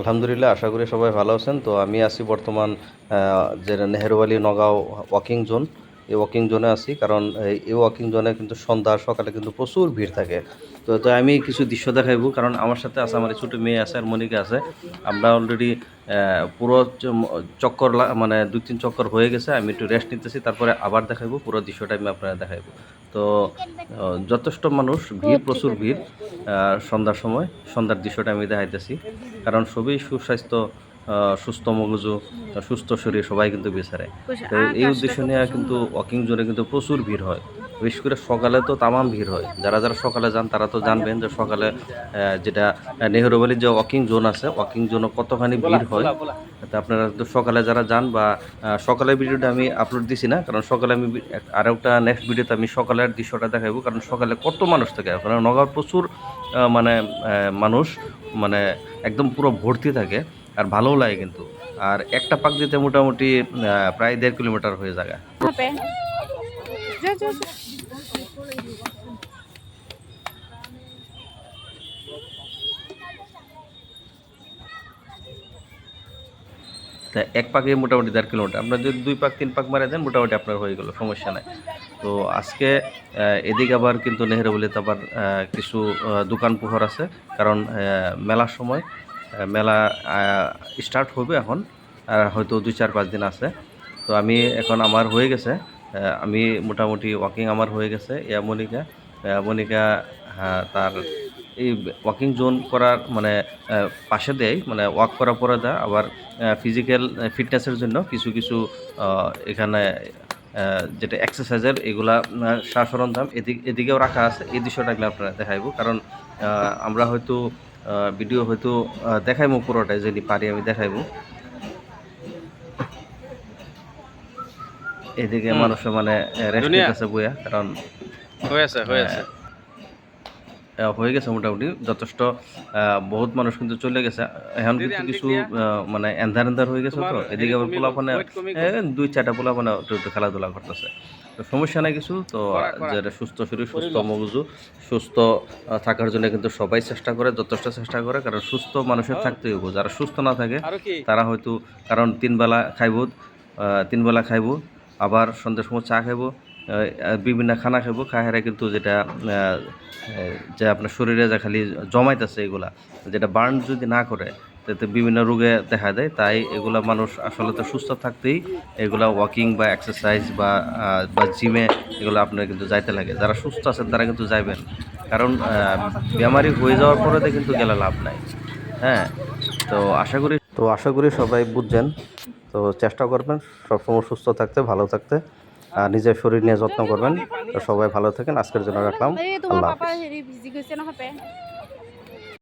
আলহামদুলিল্লাহ, আশা করি সবাই ভালো আছেন। তো আমি আছি বর্তমান যে নেহেরুয়ালি নগাঁও ওয়াকিং জোন। এই ওয়াকিং জোনে আছি, কারণ এই- ওয়াকিং জোনে কিন্তু সন্ধ্যা সকালে কিন্তু প্রচুর ভিড় থাকে। তো তো আমি কিছু দৃশ্য দেখাইবো, কারণ আমার সাথে আছে আমার ছোটো মেয়ে আছে আর মনিকা আছে। আমরা অলরেডি পুরো চক্কর মানে দুই তিন চক্কর হয়ে গেছে, আমি একটু রেস্ট নিতেছি, তারপরে আবার দেখাইবো, পুরো দৃশ্যটা আমি আপনারা দেখাইবো। তো যথেষ্ট মানুষ, ভিড়, প্রচুর ভিড় সন্ধ্যার সময়, সন্ধ্যার দৃশ্যটা আমি দেখাইতেছি। কারণ সবই সুস্বাস্থ্য সুস্থ মগজু সুস্থ শরীর সবাই কিন্তু বিচারে। তো এই উদ্দেশ্য নিয়ে কিন্তু ওয়াকিং জোনে কিন্তু প্রচুর ভিড় হয়। বিশেষ করে সকালে তো তামাম ভিড় হয়। যারা যারা সকালে যান তারা তো জানবেন যে সকালে যেটা নেহরুবালির যে ওয়াকিং জোন আছে ওয়াকিং জোনে কতখানি ভিড় হয়। তা আপনারা তো সকালে যারা যান বা আহ, সকালের ভিডিওটা আমি আপলোড দিছি না কারণ সকালে আমি আর একটা নেক্সট ভিডিওতে আমি সকালের দৃশ্যটা দেখাবো কারণ সকালে কত মানুষ থাকে। কারণ নগর প্রচুর মানে মানুষ মানে একদম পুরো ভর্তি থাকে আর ভালোও লাগে কিন্তু। আর একটা পাক দিতে মোটামুটি প্রায় দেড় কিলোমিটার হয়ে যায়। पे जो जो जो। তা এক পাকে মোটামুটি দেড় কিলোমিটার আপনার যদি দুই পাক তিন পাক মারা দেন মোটামুটি আপনার হয়ে গেল সমস্যা নাই তো আজকে আহ, এদিকে আবার কিন্তু নেহরুবলিতে আবার আহ, কিছু আহ, দোকান পোহর আছে কারণ আহ, মেলার সময় আহ, মেলা স্টার্ট হবে এখন আর হয়তো দুই চার পাঁচ দিন আছে তো আমি এখন আমার হয়ে গেছে আমি মোটামুটি ওয়াকিং আমার হয়ে গেছে। ইয়া মনিকা মনিকা হ্যাঁ, তার এই ওয়াকিং জোন করার মানে পাশে দেয় মানে ওয়াক করার পরে দেয়। আবার ফিজিক্যাল ফিটনেসের জন্য কিছু কিছু এখানে যেটা এক্সারসাইজের এগুলা সার সরঞ্জাম এদিক এদিকেও রাখা আছে। এই দৃশ্যটা আমি আপনারা দেখাইবো। কারণ আমরা হয়তো ভিডিও হয়তো দেখাইবো পুরোটাই যদি পারি আমি দেখাইবো। এদিকে মানুষ মানে রেস্ট দুনিয়া। বইয়া কারণ হয়ে গেছে মোটামুটি। যথেষ্ট বহুত মানুষ কিন্তু চলে গেছে। এখন কিন্তু কিছু মানে এন্ধার এন্ধার হয়ে গেছে তো। এদিকে আবার পোলাপানে দুই চারটা পোলাপানে একটু খেলাধুলা করতেছে। তো সমস্যা নাই কিছু তো যেটা সুস্থ শরীর সুস্থ মগজু সুস্থ থাকার জন্য কিন্তু সবাই চেষ্টা করে যথেষ্ট চেষ্টা করে কারণ সুস্থ মানুষের থাকতে হইব। যারা সুস্থ না থাকে তারা হয়তো কারণ তিনবেলা খাইব আহ, তিন বেলা খাইব আবার সন্ধ্যের সময় চা খাইব বিভিন্ন খানা খাইব খাই কিন্তু যেটা যে আপনার শরীরে যা খালি জমাইতেছে এগুলা, যেটা বার্ন যদি না করে, তাতে বিভিন্ন রোগে দেখা দেয়, তাই এগুলা মানুষ আসলে তো সুস্থ থাকতেই এগুলা ওয়াকিং বা এক্সারসাইজ বা জিমে এগুলো আপনার কিন্তু যাইতে লাগে। যারা সুস্থ আছেন তারা কিন্তু যাইবেন। কারণ বেমারি হয়ে যাওয়ার পরে কিন্তু গেলে লাভ নাই। হ্যাঁ তো আশা করি তো আশা করি সবাই বুঝছেন। তো চেষ্টা করবেন সবসময় সুস্থ থাকতে ভালো থাকতে আর নিজের শরীর নিয়ে যত্ন করবেন। তো সবাই ভালো থাকেন আজকের জন্য রাখলাম। আল্লাহ হাফিজ।